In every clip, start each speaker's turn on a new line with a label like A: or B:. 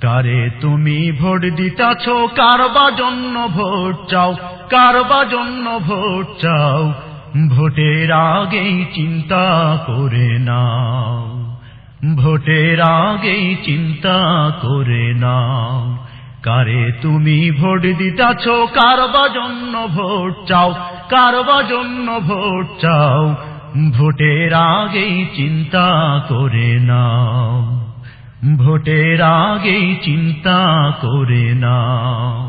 A: কারে তুমি ভোট দিতাছ, কারবা জন্য ভোট চাও, কারবা জন্য ভোট চাও, ভোটের আগেই চিন্তা করে নাও, ভোটের আগেই চিন্তা করে নাও, কারে তুমি ভোট দিতাছ, কারবা জন্য ভোট চাও, কারবা জন্য ভোট চাও, ভোটের আগেই চিন্তা করে নাও। ভোটের আগেই চিন্তা করে নাও।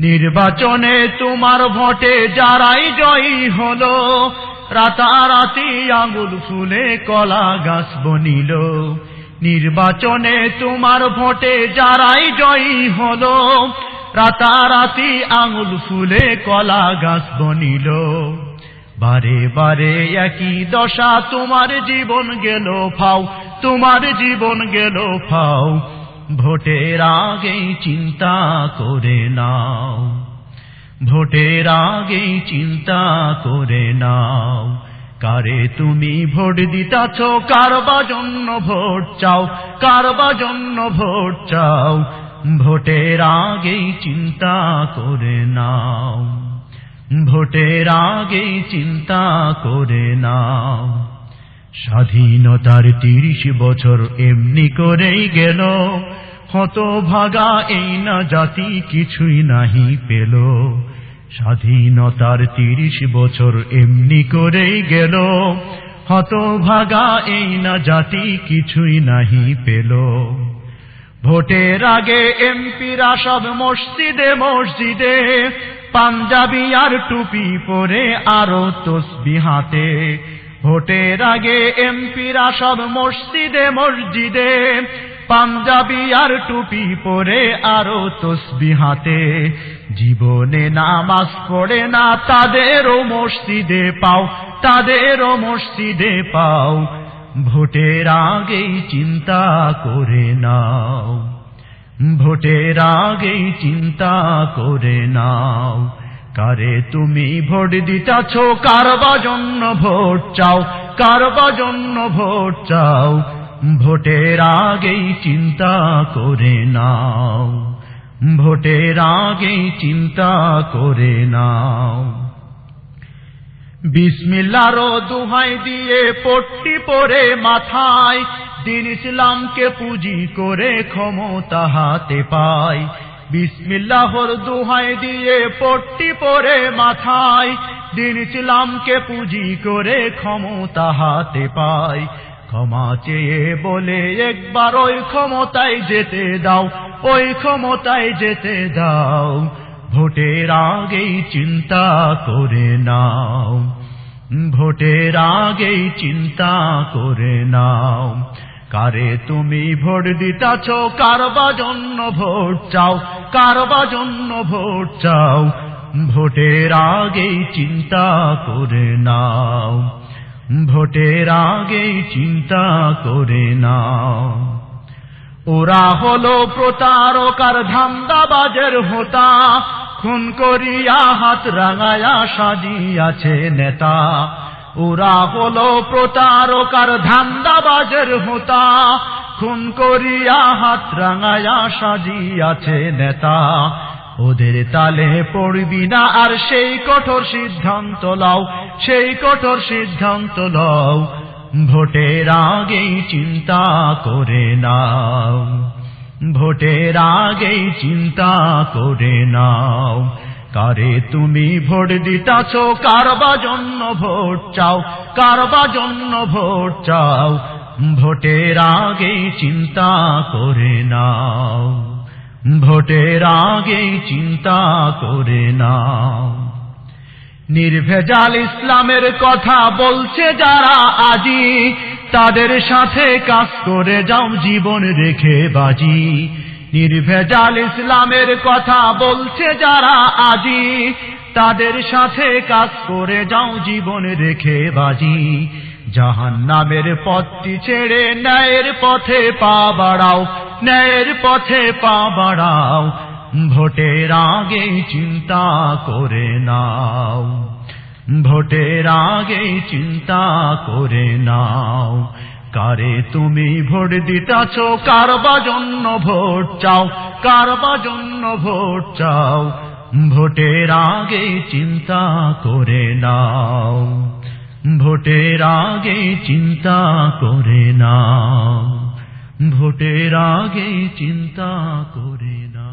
A: নির্বাচনে তোমার ভোটে যারাই জয়ী হলো, রাতারাতি আঙুল ফুলে কলা গাছ বনিল। নির্বাচনে তোমার ভোটে যারাই জয়ী হলো, রাতারাতি আঙুল ফুলে কলা গাছ বনিল। বারে বারে একই দশা, তোমার জীবন গেল ফাও, তোমার জীবন গেল ফাও। ভোটের আগেই চিন্তা করে নাও, ভোটের আগেই চিন্তা করে নাও। কারে তুমি ভোট দিতাছ কারবা জন্য ভোট চাও কারবা জন্য ভোট চাও। ভোটের আগেই চিন্তা করে নাও। ভোটের আগে চিন্তা করে নাও। স্বাধীনতার তিরিশ বছর এমনি করেই গেল। হত ভাগা এই না জাতি কিছুই নাহি পেল। স্বাধীনতার তিরিশ বছর এমনি করেই গেল। হত ভাগা এই না জাতি কিছুই নাহি পেল। ভোটের আগে এমপিরা সব মসজিদে মসজিদে পাঞ্জাবি আর টুপি পরে আরও তসবি হাতে। ভোটের আগে এমপিরা সব মসজিদে মসজিদে। পাঞ্জাবি আর টুপি পরে আরও তসবি হাতে। জীবনে নামাজ পড়ে না, তাদেরও মসজিদে পাও, তাদেরও মসজিদে পাও। ভোটের আগেই চিন্তা করে নাও। ভোটের আগেই চিন্তা করে নাও। কারে তুমি ভোট দিতাছ কারবা জন্য ভোট চাও কারবা জন্য ভোট চাও? ভোটের আগেই চিন্তা করে নাও। ভোটের আগেই চিন্তা করে নাও। বিসমিল্লারও দুহাই দিয়ে পট্টি পরে মাথায় দিন ইসলামকে পুঁজি করে ক্ষমতা হাতে পায়। বিসমিল্লাহর দুহাই দিয়ে পট্টি পরে মাথায়। দিন ইসলামকে পুঁজি করে ক্ষমতা হাতে পায়। ক্ষমা চেয়ে বলে একবার ওই ক্ষমতায় যেতে দাও, ওই ক্ষমতায় যেতে দাও। ভোটের আগেই চিন্তা করে নাও। ভোটের আগেই চিন্তা করে নাও। কারে তুমি ভোট দিতাছ? কারবা জন্য ভোট চাও, কারবা জন্য ভোট চাও। ভোটের আগেই চিন্তা করে নাও। ভোটের আগেই চিন্তা করে নাও। ওরা হলো প্রতারকার ধান্দাবাজের হোতা। খুন করিয়া হাত রাঙায়া সাজিয়াছে নেতা। ওরা হলো প্রতারকার ধান্দাবাজের হোতা। খুন করিয়া হাত রাঙায়া সাজিয়াছে নেতা। ওদের তালে পড়বি না আর সেই কঠোর সিদ্ধান্ত লও, সেই কঠোর সিদ্ধান্ত লও। ভোটের আগেই চিন্তা করে নাও। ভোটের আগেই চিন্তা করে নাও। কারে তুমি ভোট দিতাছ, কারবা জন্য ভোট চাও, কারবা জন্য ভোট চাও, ভোটের আগেই চিন্তা করে নাও, ভোটের আগে চিন্তা করে নাও। নির্ভেজাল ইসলামের কথা বলছে যারা আজি, তাদের সাথে কাজ করে যাও, জীবন রেখে বাজি। নির্ভেজাল ইসলামের কথা বলছে যারা আজি। তাদের সাথে কাজ করে যাও, জীবন রেখে বাজি। জাহান নামের পথটি ছেড়ে ন্যায়ের পথে পা বাড়াও, ন্যায়ের পথে পা বাড়াও। ভোটের আগে চিন্তা করে নাও। ভোটের আগে চিন্তা করে নাও। কারে তুমি ভোট দিতাছ? কার বা জন্য ভোট চাও? কার বা জন্য ভোট চাও? ভোটের আগে চিন্তা করে নাও। ভোটের আগে চিন্তা করে নাও। ভোটের আগে চিন্তা করে